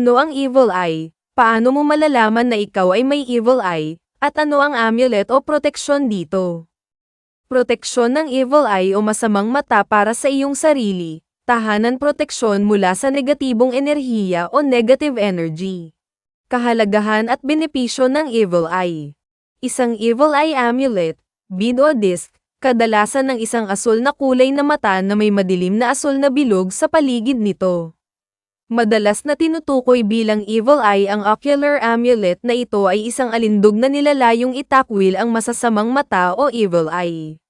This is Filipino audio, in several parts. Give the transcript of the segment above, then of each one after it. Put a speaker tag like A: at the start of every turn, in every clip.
A: Ano ang evil eye? Paano mo malalaman na ikaw ay may evil eye? At ano ang amulet o proteksyon dito? Proteksyon ng evil eye o masamang mata para sa iyong sarili. Tahanan proteksyon mula sa negatibong enerhiya o negative energy. Kahalagahan at benepisyo ng evil eye. Isang evil eye amulet, bead o disc, kadalasan ng isang asul na kulay na mata na may madilim na asul na bilog sa paligid nito. Madalas na tinutukoy bilang evil eye ang ocular amulet na ito ay isang alindog na nilalayong itakwil ang masasamang mata o evil eye.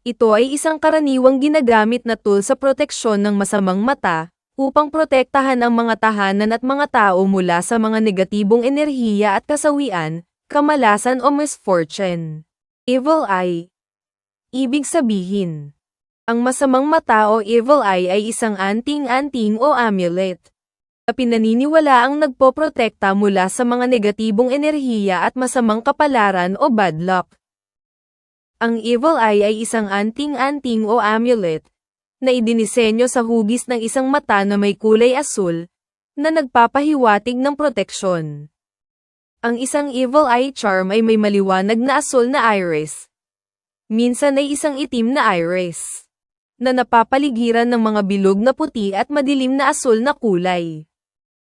A: Ito ay isang karaniwang ginagamit na tool sa proteksyon ng masamang mata, upang protektahan ang mga tahanan at mga tao mula sa mga negatibong enerhiya at kasawian, kamalasan o misfortune. Evil eye. Ibig sabihin, ang masamang mata o evil eye ay isang anting-anting o amulet. Na pinaniniwala ang nagpoprotekta mula sa mga negatibong enerhiya at masamang kapalaran o bad luck. Ang evil eye ay isang anting-anting o amulet, na idinisenyo sa hugis ng isang mata na may kulay asul, na nagpapahiwatig ng proteksyon. Ang isang evil eye charm ay may maliwanag na asul na iris. Minsan ay isang itim na iris, na napapaligiran ng mga bilog na puti at madilim na asul na kulay.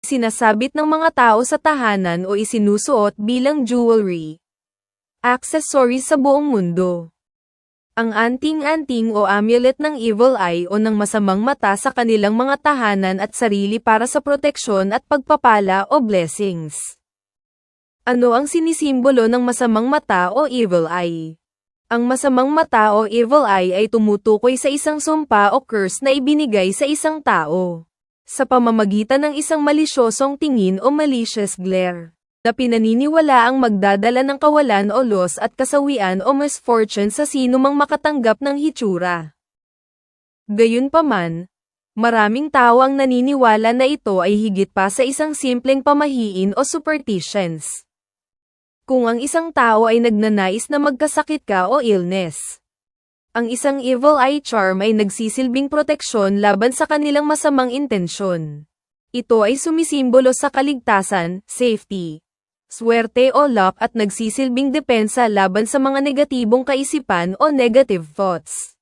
A: Sinasabit ng mga tao sa tahanan o isinusuot bilang jewelry accessories sa buong mundo. Ang anting-anting o amulet ng evil eye o ng masamang mata sa kanilang mga tahanan at sarili para sa proteksyon at pagpapala o blessings. Ano ang sinisimbolo ng masamang mata o evil eye? Ang masamang mata o evil eye ay tumutukoy sa isang sumpa o curse na ibinigay sa isang tao. Sa pamamagitan ng isang malisyosong tingin o malicious glare na pinaniniwala ang magdadala ng kawalan o loss at kasawian o misfortune sa sino mang makatanggap ng hitsura. Gayunpaman, maraming tao ang naniniwala na ito ay higit pa sa isang simpleng pamahiin o superstitions. Kung ang isang tao ay nagnanais na magkasakit ka o illness, ang isang evil eye charm ay nagsisilbing proteksyon laban sa kanilang masamang intensyon. Ito ay sumisimbolo sa kaligtasan, safety, swerte o luck at nagsisilbing depensa laban sa mga negatibong kaisipan o negative thoughts.